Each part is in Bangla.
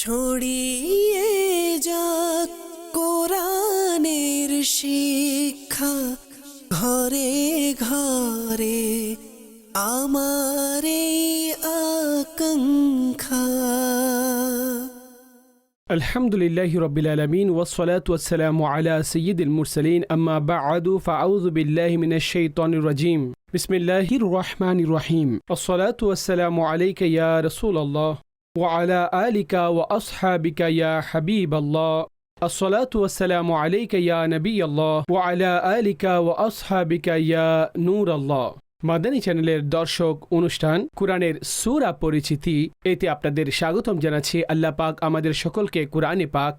ছড়িয়ে যাক কোরআনের শিক্ষা ঘরে ঘরে আমার এই আকাঙ্ক্ষা الحمد لله رب العالمين والصلاة والسلام على سيد المرسلين أما بعد فأعوذ بالله من الشيطان الرجيم بسم الله الرحمن الرحيم الصلاة والسلام عليك يا رسول الله وعلى آلك وأصحابك يا حبيب الله الصلاة والسلام عليك يا نبي الله وعلى آلك وأصحابك يا نور الله মাদানী চ্যানেলের দর্শক অনুষ্ঠান কোরআনের সুরা পরিচিতি এতে আপনাদের স্বাগতম জানাচ্ছি আল্লাহ পাক আমাদের সকলকে কোরআনে পাক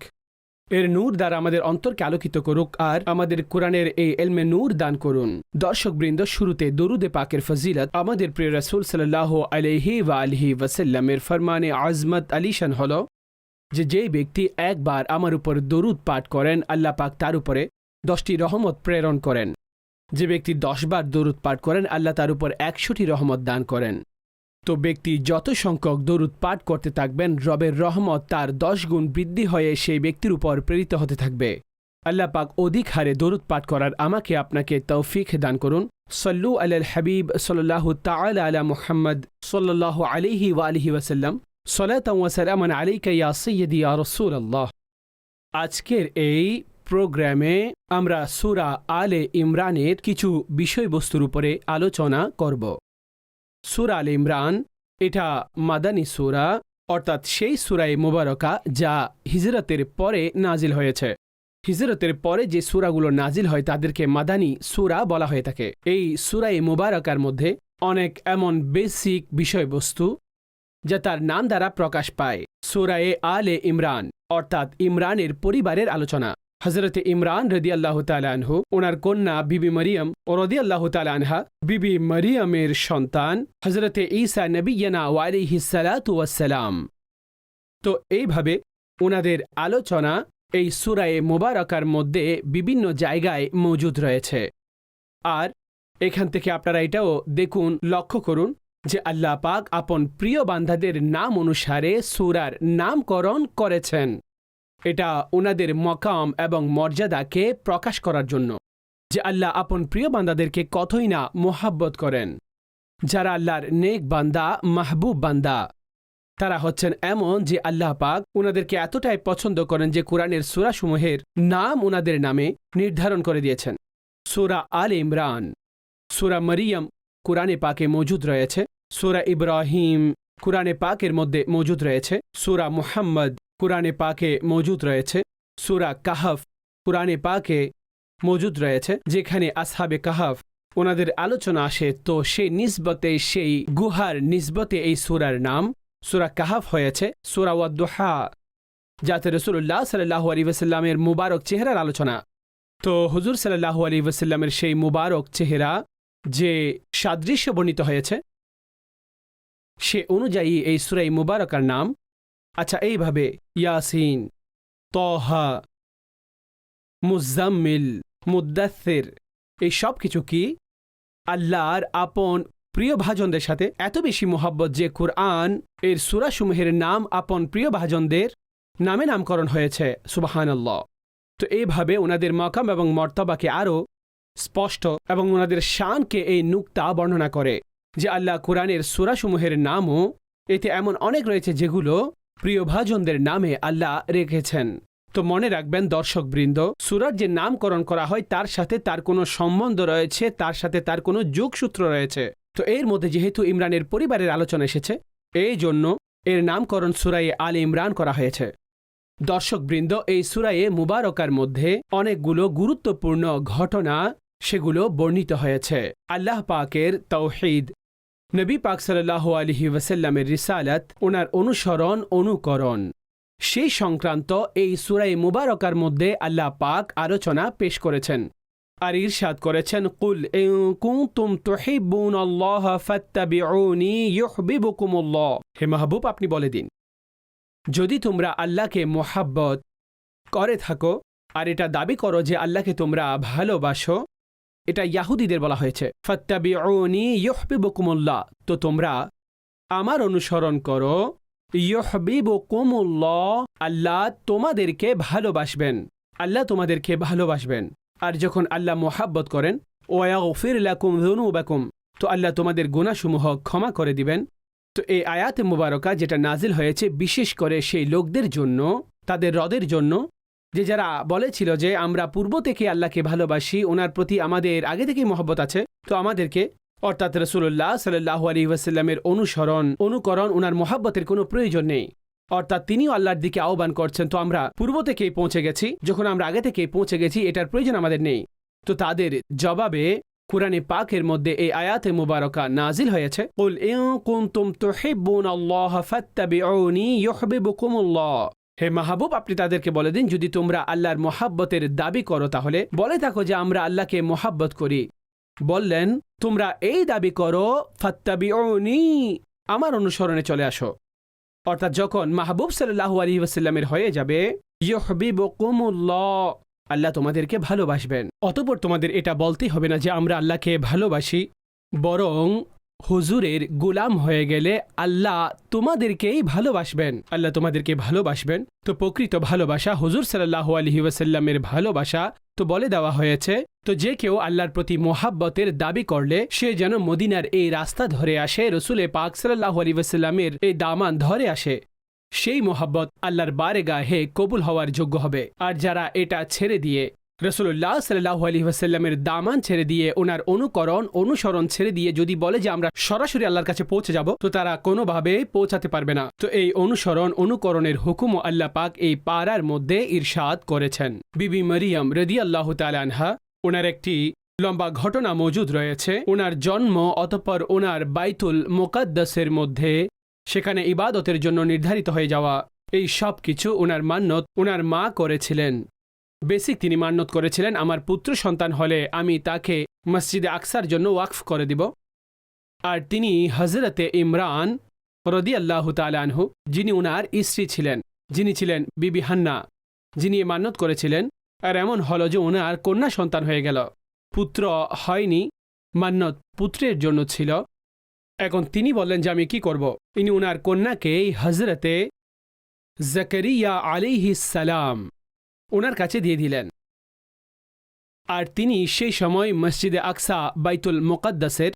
এর নূর দ্বারা আমাদের অন্তরকে আলোকিত করুক আর আমাদের কোরআনের এই এলমে নূর দান করুন। দর্শক বৃন্দ শুরুতে দরুদে পাকের ফজিলত, আমাদের প্রিয় রাসূল সাল্লাহ আলহি ওয়া আলহি ওয়াসাল্লামের ফরমানে আজমত আলিশান হল যে যেই ব্যক্তি একবার আমার উপর দরুদ পাঠ করেন, আল্লাহ পাক তার উপরে দশটি রহমত প্রেরণ করেন। যে ব্যক্তি দশবার দরুদ পাঠ করেন, আল্লাহ তার উপর একশোটি রহমত দান করেন। তো ব্যক্তি যত সংখ্যক দরুদ পাঠ করতে থাকবেন, রবের রহমত তার দশ গুণ বৃদ্ধি হয়ে সেই ব্যক্তির উপর প্রেরিত হতে থাকবে। আল্লাহ পাক অধিক হারে দরুদ পাঠ করার আমাকে আপনাকে তৌফিক দান করুন। সল্লু আল হাবিব সাল্লাহ তাল আলা মুহাম্মদ সাল্লাহ আলিহি ওয়া আলিহি ওয়াসাল্লাম। সলাত ওয়াসালামান আলাইকা ইয়া সৈয়দি ইয়া রসুল আল্লাহ আজকের এই প্রোগ্রামে আমরা সুরা আলে ইমরানের কিছু বিষয়বস্তুর উপরে আলোচনা করব। সুরা আলে ইমরান, এটা মাদানী সুরা, অর্থাৎ সেই সুরাই মোবারকা যা হিজরতের পরে নাজিল হয়েছে। হিজরতের পরে যে সুরাগুলো নাজিল হয়, তাদেরকে মাদানী সুরা বলা হয়ে থাকে। এই সুরাই মোবারকার মধ্যে অনেক এমন বেসিক বিষয়বস্তু যা তার নাম দ্বারা প্রকাশ পায়। সুরায়ে আলে ইমরান, অর্থাৎ ইমরানের পরিবারের আলোচনা। হজরত ইমরান রদি আল্লাহ তালানহু ওনার কন্যা বিবি মরিয়ম ও রদি আল্লাহ তালানহা বিবি মরিয়মের সন্তান হজরত ঈসা নবীনা ওয়ালিহি সালাম তো এইভাবে ওনাদের আলোচনা এই সুরায়ে মোবারকার মধ্যে বিভিন্ন জায়গায় মজুদ রয়েছে। আর এখান থেকে আপনারা এটাও দেখুন, লক্ষ্য করুন যে আল্লাহ পাক আপন প্রিয় বান্ধাদের নাম অনুসারে সুরার নামকরণ করেছেন। এটা ওনাদের মকাম এবং মর্যাদাকে প্রকাশ করার জন্য যে আল্লাহ আপন প্রিয় বান্দাদেরকে কতই না মোহাব্বত করেন। যারা আল্লাহর নেক বান্দা, মাহবুব বান্দা, তারা হচ্ছেন এমন যে আল্লাহ পাক ওনাদেরকে এতটাই পছন্দ করেন যে কোরআনের সুরাসমূহের নাম ওনাদের নামে নির্ধারণ করে দিয়েছেন। সুরা আল ইমরান, সুরা মরিয়ম কোরআনে পাকে মজুদ রয়েছে, সুরা ইব্রাহিম কোরআনে পাকের মধ্যে মজুদ রয়েছে, সুরা মুহাম্মদ কোরআনে পাকে মজুদ রয়েছে, সুরা কাহাফ কোরআনে পাকে মজুদ রয়েছে, যেখানে আসহাবে কাহাফ, ওনাদের আলোচনা আসে, তো সেই নিসবতে সেই গুহার নিসবতে এই সুরার নাম, সুরা কাহাফ হয়েছে, সুরা ওয়াদ্দোহা, যাতে রসুল্লাহ সাল্লাহ আলী ওসাল্লামের মুবারক চেহারার আলোচনা। তো হুজুর সাল্লাহ আলী ওসাল্লামের সেই মুবারক চেহারা যে সাদৃশ্য বর্ণিত হয়েছে, সে অনুযায়ী এই সুরাই মুবারকার নাম আচ্ছা এইভাবে ইয়াসিন তহা মুজাম্মিল মুদাসের এই সব কিছু কি আল্লাহর আপন প্রিয় ভাজনদের সাথে? এত বেশি মোহাব্বত যে কুরআন এর সুরাসমূহের নাম আপন প্রিয় ভাজনদের নামে নামকরণ হয়েছে সুবাহান আল্লাহ তো এইভাবে ওনাদের মকাম এবং মর্তবাকে আরও স্পষ্ট এবং ওনাদের শানকে এই নুক্তা বর্ণনা করে যে আল্লাহ কোরআনের সুরাসমূহের নামও এতে এমন অনেক রয়েছে যেগুলো প্রিয়ভাজনদের নামে আল্লাহ রেখেছেন। তো মনে রাখবেন দর্শকবৃন্দ, সুরার যে নামকরণ করা হয় তার সাথে তার কোনো সম্বন্ধ রয়েছে, তার সাথে তার কোনো যোগসূত্র রয়েছে। তো এর মধ্যে যেহেতু ইমরানের পরিবারের আলোচনা এসেছে, এই জন্য এর নামকরণ সুরাইয়ে আল ইমরান করা হয়েছে। দর্শকবৃন্দ, এই সুরায়ে মুবারকার মধ্যে অনেকগুলো গুরুত্বপূর্ণ ঘটনা সেগুলো বর্ণিত হয়েছে। আল্লাহ পাকের তৌহিদ নবী পাক সাল্লাহ আলহি ওয়াসাল্লামের রিসালাত ওনার অনুসরণ, অনুকরণ। সেই সংক্রান্ত এই সুরাই মুবারকার মধ্যে আল্লাহ পাক আলোচনা পেশ করেছেন আর ইরশাদ করেছেন, কুল কুনতুম হে মাহবুব, আপনি বলে দিন, যদি তোমরা আল্লাহকে মোহাব্বত করে থাকো আর এটা দাবি করো যে আল্লাহকে তোমরা ভালোবাসো এটা ইয়াহুদিদের বলা হয়েছে। ফত্তাবি ফত্তাবিউনি ইউহবিবুকুমুল্লাহ। তো তোমরা আমার অনুসরণ করো ইয়হবিবকুমুল্লাহ আল্লাহ তোমাদেরকে ভালোবাসবেন। আল্লাহ তোমাদেরকে ভালোবাসবেন। আর যখন আল্লাহ মোহাব্বত করেন ওয়া ওয়াগফির লাকুম যুনুবাকুম, তো আল্লাহ তোমাদের গুণাসমূহ ক্ষমা করে দিবেন। তো এই আয়াত মুবারকা যেটা নাজিল হয়েছে, বিশেষ করে সেই লোকদের জন্য, তাদের হ্রদের জন্য যে যারা বলেছিল যে আমরা পূর্ব থেকে আল্লাহকে ভালোবাসি, ওনার প্রতি আমাদের আগে থেকেই মহব্বত আছে। তো আমাদেরকে, অর্থাৎ রসুল্লাহ সাল্লাহ আলী ওয়াসাল্লামের অনুসরণ, অনুকরণ, ওনার মহাব্বতের কোনো প্রয়োজন নেই। অর্থাৎ তিনিও আল্লাহর দিকে আহ্বান করছেন, তো আমরা পূর্ব থেকেই পৌঁছে গেছি, যখন আমরা আগে থেকেই পৌঁছে গেছি, এটার প্রয়োজন আমাদের নেই। তো তাদের জবাবে কোরআনে পাকের মধ্যে এই আয়াতে মুবারকা নাজিল হয়েছে, কুল ইন কুনতুম তুহিব্বুন আল্লাহ ফাত্তাবিউনি ইউহিব্বুকুমুল্লাহ। হে মাহবুব, আপনি তাদেরকে বলে দিন, যদি তোমরা আল্লাহর মোহাব্বতের দাবি করো তাহলে। বলে থাকো যে আমরা আল্লাহকে মোহাব্বত করি। বললেন, তোমরা এই দাবি করো, ফাত্তাবিউনি, আমার অনুসরণে চলে আসো। অর্থাৎ যখন মাহবুব সাল্লাহু আলী ওয়াসাল্লামের হয়ে যাবে আল্লাহ তোমাদেরকে ভালোবাসবেন। অতপর তোমাদের এটা বলতেই হবে না যে আমরা আল্লাহকে ভালোবাসি, বরং হুজুরের গুলাম হয়ে গেলে আল্লাহ তোমাদেরকেই ভালোবাসবেন। আল্লাহ তোমাদেরকে ভালোবাসবেন। তো প্রকৃত ভালোবাসা হুজুর সাল্লাহ আলহি ওয়াসাল্লামের ভালোবাসা তো বলে দেওয়া হয়েছে। তো যে কেউ আল্লাহর প্রতি মোহাব্বতের দাবি করলে সে যেন মদিনার এই রাস্তা ধরে আসে, রসুলে পাক সাল্লাহ আলী ওয়াসাল্লামের এই দামান ধরে আসে। সেই মোহাব্বত আল্লাহর বারে গাহে কবুল হওয়ার যোগ্য হবে। আর যারা এটা ছেড়ে দিয়ে রসুল্লাহ সাল্লাহ আলী ওয়াসাল্লামের দামান ছেড়ে দিয়ে ওনার অনুকরণ, অনুসরণ ছেড়ে দিয়ে যদি বলে যে আমরা সরাসরি আল্লাহর কাছে পৌঁছে যাব, তো তারা কোনোভাবে পৌঁছাতে পারবে না। তো এই অনুসরণ, অনুকরণের হুকুম আল্লাহ পাক এই পাড়ার মধ্যে ইরশাদ করেছেন। বিবি মরিয়ম রদি আল্লাহ আনহা, ওনার একটি লম্বা ঘটনা মজুদ রয়েছে। ওনার জন্ম অতঃপর ওনার বাইতুল মোকাদ্দাসের মধ্যে, সেখানে ইবাদতের জন্য নির্ধারিত হয়ে যাওয়া এই সব কিছু ওনার মান্যত, ওনার মা করেছিলেন। বেসিক তিনি মান্যত করেছিলেন, আমার পুত্র সন্তান হলে আমি তাকে মসজিদে আকসার জন্য ওয়াকফ করে দিব। আর তিনি হজরতে ইমরান রদি আল্লাহ তালানহু যিনি উনার স্ত্রী ছিলেন, যিনি ছিলেন বিবি হান্না, যিনি এ মান্যত করেছিলেন, আর এমন হলো যে ওনার কন্যা সন্তান হয়ে গেল। পুত্র হয়নি, মান্যত পুত্রের জন্য ছিল। এখন তিনি বললেন যে আমি কি করব? ইনি উনার কন্যাকে হজরতে জাকারিয়া আলিহিস সালাম ওনার কাছে দিয়ে দিলেন। আর তিনি সেই সময় মসজিদে আকসা বাইতুল মোকাদ্দাসের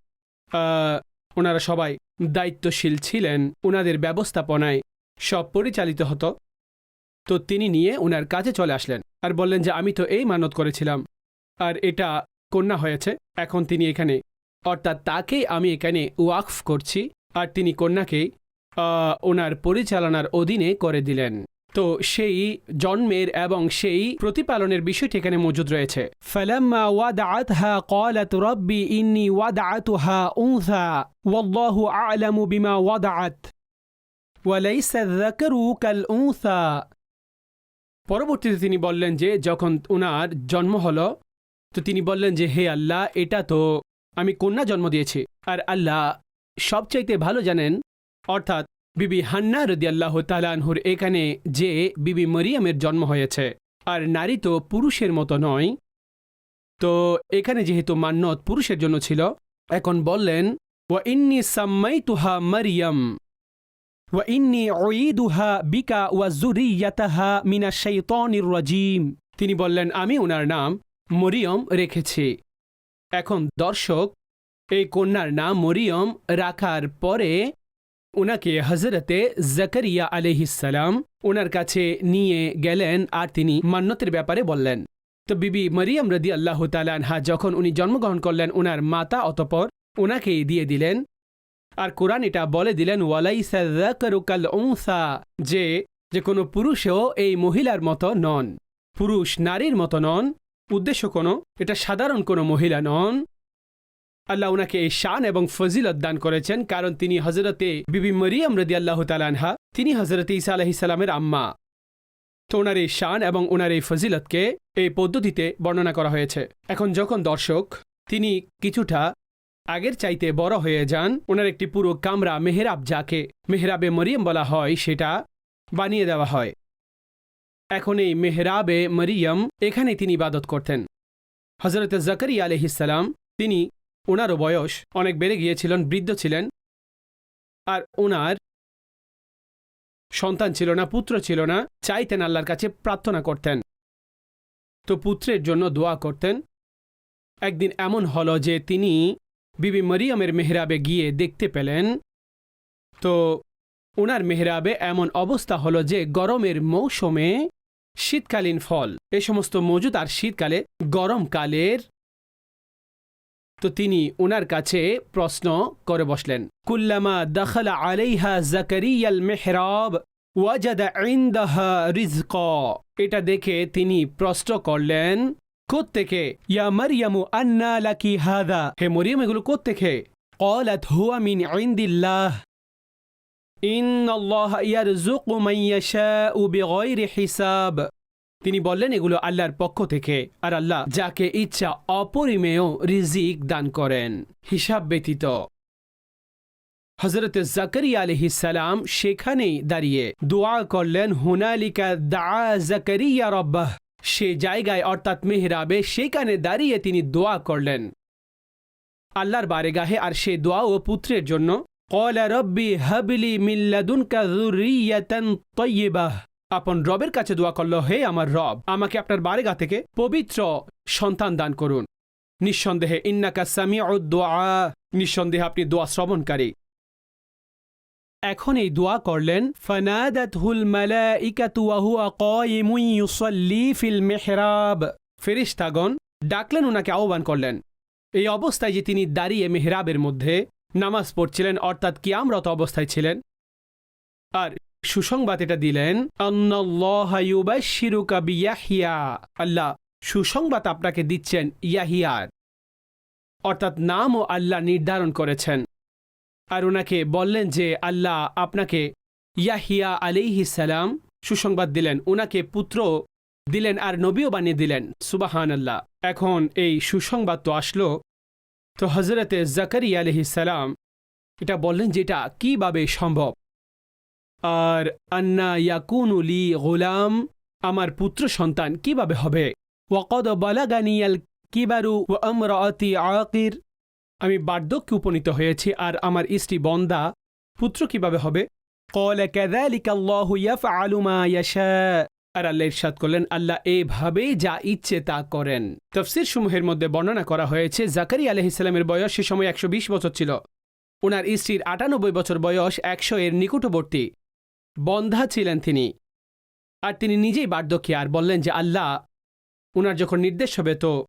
ওনারা সবাই দায়িত্বশীল ছিলেন, ওনাদের ব্যবস্থাপনায় সব পরিচালিত হতো। তো তিনি নিয়ে ওনার কাছে চলে আসলেন আর বললেন যে, আমি তো এই মানত করেছিলাম। আর এটা কন্যা হয়েছে, এখন তিনি এখানে। অর্থাৎ তাকেই আমি এখানে ওয়াকফ করছি। আর তিনি কন্যাকেই ওনার পরিচালনার অধীনে করে দিলেন। তো সেই জন্মের এবং সেই প্রতিপালনের বিষয়টি এখানে মজুদ রয়েছে ফালাম্মা ওয়াদাআতহা قالت ربي إني وضعتها أنثى والله أعلم بما وضعت وليس الذكر كالأنثى পরবর্তীতে তিনি বললেন যে যখন ওনার জন্ম হলো তো তিনি বললেন যে হে আল্লাহ এটা তো আমি কন্যা জন্ম দিয়েছি আর আল্লাহ সবচাইতে ভালো জানেন অর্থাৎ বিবি হান্না রদি আল্লাহ তালানহুর এখানে যে বিবি মরিয়মের জন্ম হয়েছে, আর নারী তো পুরুষের মতো নয়। তো এখানে যেহেতু মান্যত পুরুষের জন্য ছিল, এখন বললেন, ওয়া ইন্নি সাম্মাই তুহা মরিয়ম, ওয়া ইন্নি ওয়িদুহা বিকা ওয়া জুরিয়াতাহা মিনা শাইতানির রাজিম। তিনি বললেন, আমি ওনার নাম মরিয়ম রেখেছি। এখন দর্শক, এই কন্যার নাম মরিয়ম রাখার পরে ওনাকে হজরতে জাকারিয়া আলহিসাল্লাম ওনার কাছে নিয়ে গেলেন আর তিনি মান্যতের ব্যাপারে বললেন। তো বিবি মরিয়ম রদি আল্লাহ তালানহা যখন উনি জন্মগ্রহণ করলেন ওনার মাতা অতপর ওনাকেই দিয়ে দিলেন। আর কোরআন এটা বলে দিলেন ওয়ালাই ওয়ালাইসাল ওংসা যে যে কোনো পুরুষও এই মহিলার মতো নন। পুরুষ নারীর মতো নন। উদ্দেশ্য কোনো, এটা সাধারণ কোনো মহিলা নন। আল্লাহ উনাকে এই শান এবং ফজিলত দান করেছেন, কারণ তিনি হজরতে বিবি মরিয়ম রদি আল্লাহ তালানহা তিনি হজরত ইসা আলহিসাল্লামের আম্মা। তো ওনার এই শান এবং ওনার এই ফজিলতকে এই পদ্ধতিতে বর্ণনা করা হয়েছে। এখন যখন দর্শক তিনি কিছুটা আগের চাইতে বড় হয়ে যান, ওনার একটি পুরো কামরা মেহরাব যাকে মেহরাবে মরিয়ম বলা হয়, সেটা বানিয়ে দেওয়া হয়। এখন এই মেহরাবে মরিয়ম এখানে তিনি ইবাদত করতেন। হজরত জাকারিয়া আলহিসাল্লাম তিনি ওনারও বয়স অনেক বেড়ে গিয়েছিলেন, বৃদ্ধ ছিলেন। আর ওনার সন্তান ছিল না, পুত্র ছিল না, চাইতেন আল্লাহর কাছে প্রার্থনা করতেন। তো পুত্রের জন্য দোয়া করতেন। একদিন এমন হল যে তিনি বিবি মরিয়মের মেহরাবে গিয়ে দেখতে পেলেন। তো ওনার মেহরাবে এমন অবস্থা হলো যে গরমের মৌসুমে শীতকালীন ফল, এ সমস্ত মজুদ আর শীতকালে, গরমকালের তো তিনি ওনার কাছে প্রশ্ন করে বসলেন কুল্লামা দখল আলাইহা জাকারিয়াল মেহরাব ওয়াজাদা ইনদাহা রিজক এটা দেখে তিনি প্রশ্ন করলেন কোত্থেকে ইয়া মারিয়ামু আন্না লাকি হাদা হে মরিয়ম এগুলো কোত্থেকে قالت هو من عند الله إن الله يرزق من يشاء بغير حساب তিনি বললেন, এগুলো আল্লাহর পক্ষ থেকে। আর আল্লাহ যাকে ইচ্ছা অপরিমেয় রিজিক দান করেন। হিসাব ব্যতীত। হজরত জাকারিয়া আলহিসাল্লাম সেখানেই দাঁড়িয়ে দোয়া করলেন, হুনালিকা দা জাকারিয়া রব্বাহ। সে জায়গায়, অর্থাৎ মেহরাবে, সেখানে দাঁড়িয়ে তিনি দোয়া করলেন। আল্লাহর বারেগাহে আর সে দোয়া ও পুত্রের জন্য কলা রব্বি হাবলি মিল্লাদুন জুরিয়াতান তৈবাহ আপন রবের কাছে দোয়া করল, হে আমার রব, আমাকে আপনার বারেগা থেকে পবিত্র সন্তান দান করুন। নিঃসন্দেহে ইন্নাকা সামিউ দোয়া, নিঃসন্দেহে আপনি দোয়া শ্রবণকারী। এখন এই দোয়া করলেন, ফানাদাতহুল মালাইকাতু ওয়া হুয়া কায়িমুন ইউসাল্লি ফিল মিহরাব। ফেরেশতাগণ ডাকলেন ওনাকে আহ্বান করলেন। এই অবস্থায় যে তিনি দাঁড়িয়ে মেহরাবের মধ্যে নামাজ পড়ছিলেন, অর্থাৎ কিয়ামরত অবস্থায় ছিলেন। আর সুসংবাদ এটা দিলেন আল্লাহ সুসংবাদ আপনাকে দিচ্ছেন ইয়াহিয়ার। অর্থাৎ নামও আল্লাহ নির্ধারণ করেছেন। আর ওনাকে বললেন যে, আল্লাহ আপনাকে ইয়াহিয়া সালাম সুসংবাদ দিলেন। ওনাকে পুত্র দিলেন আর নবীও বানিয়ে দিলেন। সুবাহান আল্লাহ এখন এই সুসংবাদ তো আসলো। তো হজরতে আলহি সালাম এটা বললেন যে, এটা কীভাবে সম্ভব? আর আন্না ইয়াকুনুলি গোলাম, আমার পুত্র সন্তান কীভাবে হবে? ওয়াকদ বালাগানিয়াল কিবারু ও আমরাতি আকির। আমি বার্ধক্যে উপনীত হয়েছি আর আমার স্ত্রী বন্দা পুত্র কীভাবে হবে? কল ক্যাদালিকাল্লাহ ইয়াফ আলুমা ইয়াশা। আর আল্লাহ ইরশাদ করলেন, আল্লাহ এভাবেই যা ইচ্ছে তা করেন। তফসির সমূহের মধ্যে বর্ণনা করা হয়েছে জাকারি আলহ ইসলামের বয়স সে সময় একশো বিশ বছর ছিল। ওনার স্ত্রীর আটানব্বই বছর বয়স একশো এর নিকটবর্তী। বন্ধা ছিলেন তিনি। আর তিনি নিজেই বার্ধক্যে আর বললেন যে, আল্লাহ উনার যখন নির্দেশ হবে তো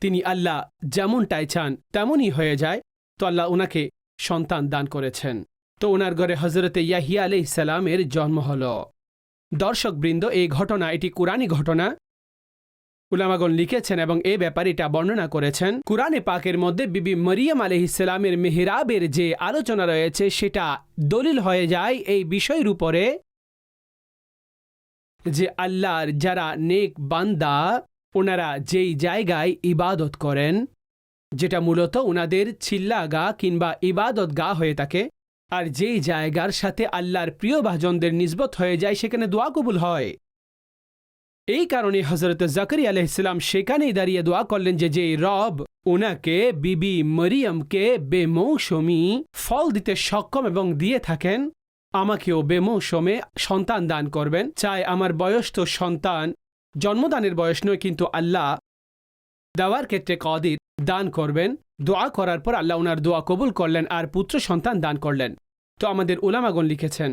তিনি আল্লাহ যেমনটাই চান তেমনই হয়ে যায়, তো আল্লাহ ওনাকে সন্তান দান করেছেন। তো ওনার ঘরে হজরতে ইয়াহিয়া আলি ইসালামের জন্ম হল। দর্শকবৃন্দ, এই ঘটনা, এটি কোরআনী ঘটনা। উলামাগন লিখেছেন এবং এ ব্যাপারে এটা বর্ণনা করেছেন, কুরআনে পাকের মধ্যে বিবি মরিয়ম আলহিসামের মেহরাবের যে আলোচনা রয়েছে সেটা দলিল হয়ে যায় এই বিষয়ের উপরে যে আল্লাহর যারা নেক বান্দা, ওনারা যেই জায়গায় ইবাদত করেন, যেটা মূলত ওনাদের চিল্লা গা কিংবা ইবাদত গা হয়ে থাকে, আর যেই জায়গার সাথে আল্লাহর প্রিয় ভাজনদের নিসবত হয়ে যায়, সেখানে দোয়া কবুল হয়। এই কারণে হজরত জাকরি আলহিসাম সেখানেই দাঁড়িয়ে দোয়া করলেন যে যে রব ওনাকে বিবি মরিয়মকে বেমৌসুমি ফল দিতে সক্ষম এবং দিয়ে থাকেন। আমাকেও বেমৌসুমে সন্তান দান করবেন। চাই আমার বয়স তো সন্তান জন্মদানের বয়স নয়, কিন্তু আল্লাহ দেওয়ার ক্ষেত্রে কদির দান করবেন। দোয়া করার পর আল্লাহ ওনার দোয়া কবুল করলেন আর পুত্র সন্তান দান করলেন। তো আমাদের উলামাগন লিখেছেন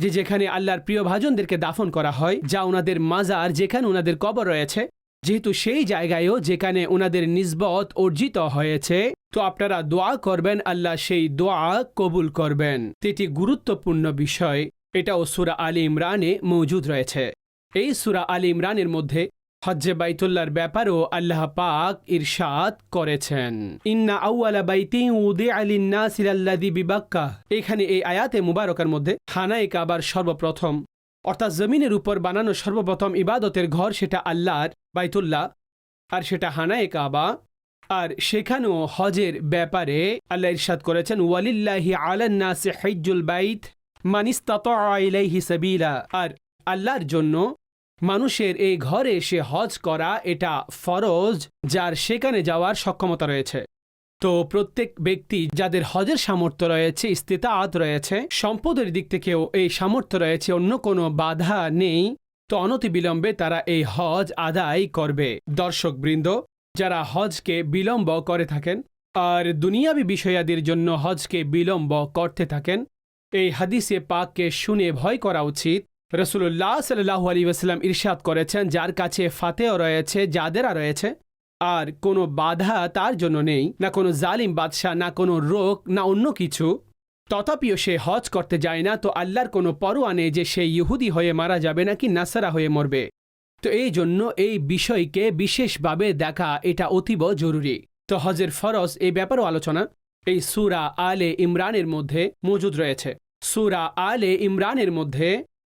যে যেখানে আল্লাহর প্রিয় ভাজনদেরকে দাফন করা হয়, যা ওনাদের মাজার যেখানে ওনাদের কবর রয়েছে, যেহেতু সেই জায়গায়ও যেখানে ওনাদের নিজবত অর্জিত হয়েছে, তো আপনারা দোয়া করবেন, আল্লাহ সেই দোয়া কবুল করবেন। তেটি গুরুত্বপূর্ণ বিষয়, এটাও সুরা আলী ইমরানে মজুদ রয়েছে। এই সুরা আলী ইমরানের মধ্যে হজ্জে বাইতুল্লাহর ব্যাপারও আল্লাহ পাক ইরশাদ করেছেন। ইন্না আউয়ালা বাইতি উদে ইলাল্লাযী বিবাক্কা। এখানে এই আয়াতে মুবারকার মধ্যে হানায়ে কাবার সর্বপ্রথম, অর্থাৎ জমিনের উপর বানানো সর্বপ্রথম ইবাদতের ঘর সেটা আল্লাহর বাইতুল্লাহ, আর সেটা হানায়ে কাবা। আর সেখানেও হজের ব্যাপারে আল্লাহ ইরশাদ করেছেন, ওয়ালিল্লাহি আলান্নাসি হিজ্জুল বাইত মানিস্তাতা ইলাইহি সাবিলা। আর আল্লাহর জন্য মানুষের এই ঘরে এসে হজ করা এটা ফরজ, যার সেখানে যাওয়ার সক্ষমতা রয়েছে। তো প্রত্যেক ব্যক্তি যাদের হজের সামর্থ্য রয়েছে, ইস্তেতাআত রয়েছে, সম্পদের দিক থেকেও এই সামর্থ্য রয়েছে, অন্য কোনো বাধা নেই, তো অনতিবিলম্বে তারা এই হজ আদায় করবে। দর্শকবৃন্দ, যারা হজকে বিলম্ব করে থাকেন আর দুনিয়াবি বিষয়াদির জন্য হজকে বিলম্ব করতে থাকেন, এই হাদিসে পাককে শুনে ভয় করা উচিত রসুল্লাহ সাল্লাহ আলী ওয়াসাল্লাম ইরশাদ করেছেন, যার কাছে ফাতেও রয়েছে যাদেরা রয়েছে। আর কোনো বাধা তার জন্য নেই, না কোনো জালিম বাদশাহ, না কোনো রোগ, না অন্য কিছু। তথাপিও সে হজ করতে যায় না, তো আল্লাহর কোনো পরোয়া নেই যে সে ইহুদি হয়ে মারা যাবে নাকি নাসারা হয়ে মরবে। তো এই জন্য এই বিষয়কে বিশেষভাবে দেখা এটা অতীব জরুরি। তো হজের ফরজ এই ব্যাপারও আলোচনা। এই সুরা আলে ইমরানের মধ্যে মজুদ রয়েছে। সুরা আলে ইমরানের মধ্যে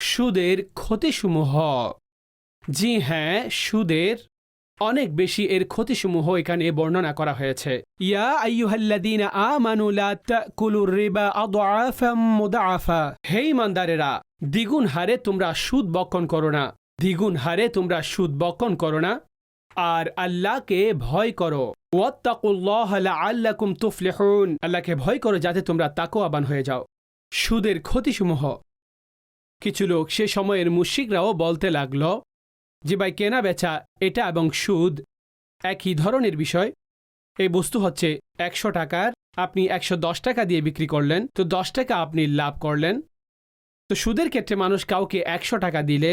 সুদের ক্ষতিসমূহ। জি হ্যাঁ সুদের অনেক বেশি এর ক্ষতিসমূহ এখানে বর্ণনা করা হয়েছে। ইয়া দ্বিগুণ হারে তোমরা সুদ বক্ষণ করো না। দ্বিগুণ হারে তোমরা সুদ বক্ষণ করো না। আর আল্লাহকে ভয় করো। তুফলিহুন। আল্লাহকে ভয় করো যাতে তোমরা তাকওয়াবান হয়ে যাও। সুদের ক্ষতিসমূহ কিছু লোক সে সময়ের মুশিকরাও বলতে লাগল, যে ভাই কেনা বেচা, এটা এবং সুদ একই ধরনের বিষয়। এই বস্তু হচ্ছে একশো টাকার, আপনি একশো দশ টাকা দিয়ে বিক্রি করলেন, তো দশ টাকা আপনি লাভ করলেন। তো সুদের ক্ষেত্রে মানুষ কাউকে একশো টাকা দিলে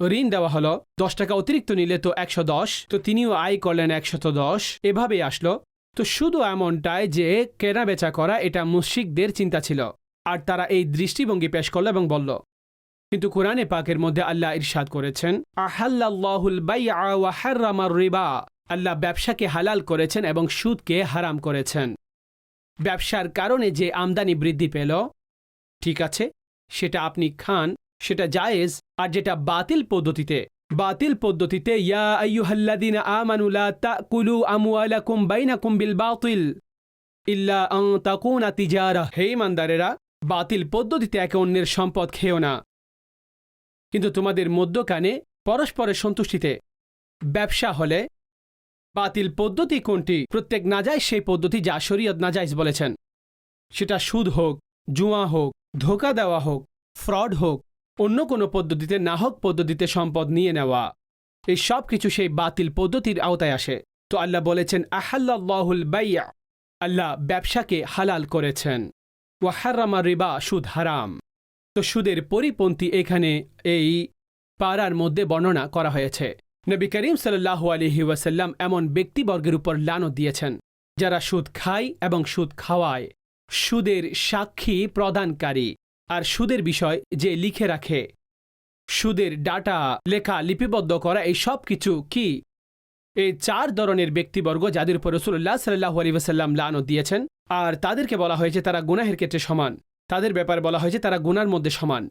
ঋণ দেওয়া হলো, দশ টাকা অতিরিক্ত নিলে তো একশো দশ, তো তিনিও আয় করলেন একশত দশ। এভাবেই আসলো। তো শুধু এমনটাই যে কেনা বেচা করা এটা মুশিকদের চিন্তা ছিল। আর তারা এই দৃষ্টিভঙ্গি পেশ করল এবং বলল কিন্তু কোরআনে পাকের মধ্যে আল্লাহ ইরশাদ করেছেন আহাল্লাহুল রিবা। আল্লাহ ব্যবসাকে হালাল করেছেন এবং সুদকে হারাম করেছেন। ব্যবসার কারণে যে আমদানি বৃদ্ধি পেল, ঠিক আছে, সেটা আপনি খান, সেটা জায়েজ, আর যেটা বাতিল পদ্ধতিতে বাতিল পদ্ধতিতে বাতিল। ইল্লা তিজারা। হে ইমানদারেরা, বাতিল পদ্ধতিতে একে অন্যের সম্পদ খেও না। কিন্তু তোমাদের মধ্যকানে পরস্পরের সন্তুষ্টিতে। ব্যবসা হলে বাতিল পদ্ধতি কোনটি? প্রত্যেক নাজাইজ সেই পদ্ধতি যা শরীয়ত নাজাইজ বলেছেন। সেটা সুদ হোক, জুয়া হোক, ধোকা দেওয়া হোক, ফ্রড হোক, অন্য কোনো পদ্ধতিতে নাহক পদ্ধতিতে সম্পদ নিয়ে নেওয়া। এই সব কিছু সেই বাতিল পদ্ধতির আওতায় আসে। তো আল্লাহ বলেছেন আহাল্লাহুল বাইয়া। আল্লাহ ব্যবসাকে হালাল করেছেন। ওয়াহারামা রিবা, সুদ হারাম। তো সুদের পরিপন্থী এখানে এই পাড়ার মধ্যে বর্ণনা করা হয়েছে। নবী করিম সাল্লাহ আলহি ওয়াসাল্লাম এমন ব্যক্তিবর্গের উপর লানত দিয়েছেন, যারা সুদ খায় এবং সুদ খাওয়ায়। সুদের সাক্ষী প্রদানকারী আর সুদের বিষয় যে লিখে রাখে। সুদের ডাটা লেখা লিপিবদ্ধ করা এই সব কিছু কি? এই চার ধরনের ব্যক্তিবর্গ যাদের উপর রসুল্লাহ সাল্লাহ আলী ওয়াসাল্লাম লানত দিয়েছেন, আর তাদেরকে বলা হয়েছে তারা গুনাহের ক্ষেত্রে সমান। তাদের ব্যাপারে বলা হয়েছে তারা গুনার মধ্যে সমান।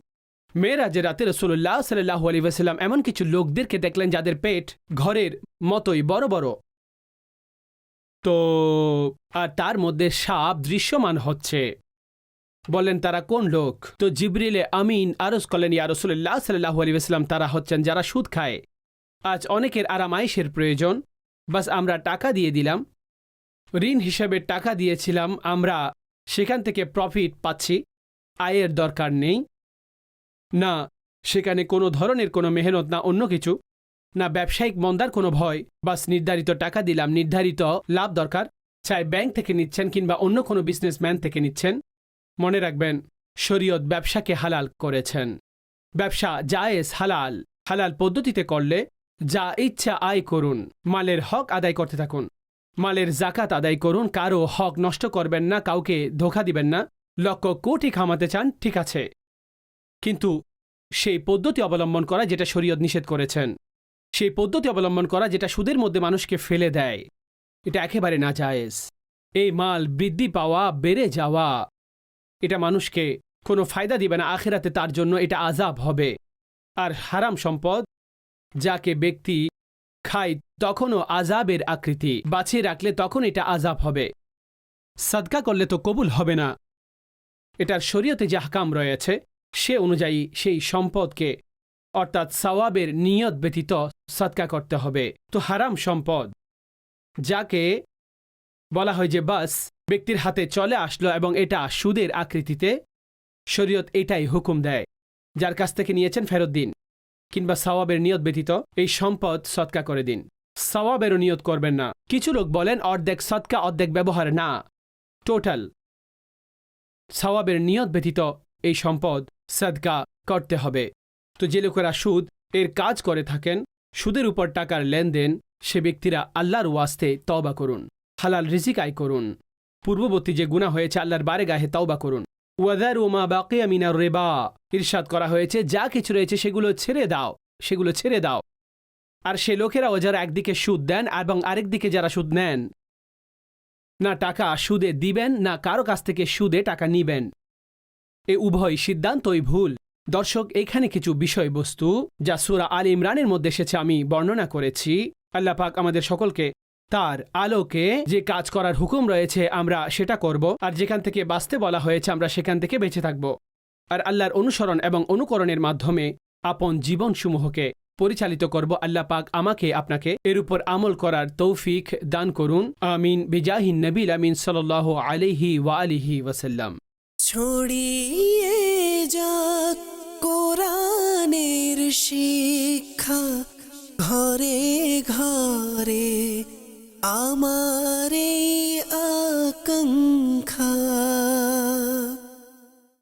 মেয়েরা যে রাতে রসুল্লাহ সাল্লাহ আলী ওয়াসাল্লাম এমন কিছু লোকদেরকে দেখলেন যাদের পেট ঘরের মতোই বড় বড়। তো, আর তার মধ্যে সাপ দৃশ্যমান হচ্ছে। বললেন, তারা কোন লোক? তো জিবরিলে আমিন আরজ করলেন, ইয়া রসুল্লাহ সাল্লাহ আলী ওয়াসাল্লাম, তারা হচ্ছেন যারা সুদ খায়। আজ অনেকের আরামাইশের প্রয়োজন। বাস আমরা টাকা দিয়ে দিলাম। ঋণ হিসেবে টাকা দিয়েছিলাম। আমরা সেখান থেকে প্রফিট পাচ্ছি। আয়ের দরকার নেই। না, সেখানে কোনো ধরনের কোনো মেহনত, না অন্য কিছু। না, ব্যবসায়িক মন্দার কোনো ভয়, বাস নির্ধারিত টাকা দিলাম, নির্ধারিত লাভ দরকার। চাই ব্যাংক থেকে নিচ্ছেন কিংবা অন্য কোনো বিজনেসম্যান থেকে নিচ্ছেন। মনে রাখবেন, শরীয়ত ব্যবসাকে হালাল করেছেন। ব্যবসা জায়েজ, হালাল। হালাল পদ্ধতিতে করলে যা ইচ্ছা আয় করুন। মালের হক আদায় করতে থাকুন। মালের জাকাত আদায় করুন। কারও হক নষ্ট করবেন না, কাউকে ধোকা দিবেন না। লক্ষ কোটি খামাতে চান, ঠিক আছে। কিন্তু সেই পদ্ধতি অবলম্বন করা যেটা শরীয়ত নিষেধ করেছেন, সেই পদ্ধতি অবলম্বন করা যেটা সুদের মধ্যে মানুষকে ফেলে দেয়, এটা একেবারে না জায়েজ এই মাল বৃদ্ধি পাওয়া, বেড়ে যাওয়া, এটা মানুষকে কোনো ফায়দা দিবে না, আখেরাতে তার জন্য এটা আজাব হবে। আর হারাম সম্পদ, যাকে ব্যক্তি খায় তখনও আজাবের আকৃতি, বাঁচিয়ে রাখলে তখন এটা আজাব হবে। সাদকা করলে তো কবুল হবে না। এটার শরীয়তে যে হাকাম রয়েছে, সে অনুযায়ী সেই সম্পদকে, অর্থাৎ সওয়াবের নিয়ত ব্যতীত সৎকা করতে হবে। তো হারাম সম্পদ, যাকে বলা হয় যে বাস, ব্যক্তির হাতে চলে আসলো এবং এটা সুদের আকৃতিতে শরীয়ত এটাই হুকুম দেয়, যার কাছ থেকে নিয়েছেন ফেরত দিন, কিংবা সওয়াবের নিয়ত ব্যতীত এই সম্পদ সৎকা করে দিন। সওয়াবেরও নিয়ত করবেন না। কিছু লোক বলেন, অর্ধেক সৎকা অর্ধেক ব্যবহার না। টোটাল সওয়াবের নিয়ত ব্যতীত এই সম্পদ সদকা করতে হবে। তো যে লোকেরা সুদ এর কাজ করে থাকেন, সুদের উপর টাকার লেনদেন, সে ব্যক্তিরা আল্লাহর ওয়াস্তে তওবা করুন, হালাল রিজিক আয় করুন। পূর্ববর্তী যে গুণা হয়েছে আল্লাহর বারে গাহে তওবা করুন। ওয়াদার ওমা বাকিয়া মিনার রেবা, ইরশাদ করা হয়েছে, যা কিছু রয়েছে সেগুলো ছেড়ে দাও, সেগুলো ছেড়ে দাও। আর সে লোকেরাও যারা একদিকে সুদ দেন এবং আরেকদিকে যারা সুদ নেন না টাকা সুদে দিবেন, না কারও কাছ থেকে সুদে টাকা নিবেন। এ উভয় সিদ্ধান্তই ভুল। দর্শক, এখানে কিছু বিষয়বস্তু যা সুরা আল ইমরানের মধ্যে এসেছে আমি বর্ণনা করেছি। আল্লাহ পাক আমাদের সকলকে তার আলোকে যে কাজ করার হুকুম রয়েছে, আমরা সেটা করব। আর যেখান থেকে বাঁচতে বলা হয়েছে, আমরা সেখান থেকে বেঁচে থাকব। আর আল্লাহর অনুসরণ এবং অনুকরণের মাধ্যমে আপন জীবনসমূহকে পরিচালিত করব। আল্লাহ পাক আমাকে আপনাকে এর উপর আমল করার তৌফিক দান করুন। আমিন। বিজাহিন নবীল আমিন সাল্লাহ আলিহি ওয়া আলিহি ওয়াসাল্লাম। ছড়িয়ে যাক কোরআনের শিক্ষা ঘরে ঘরে আমার আকাঙ্ক্ষা।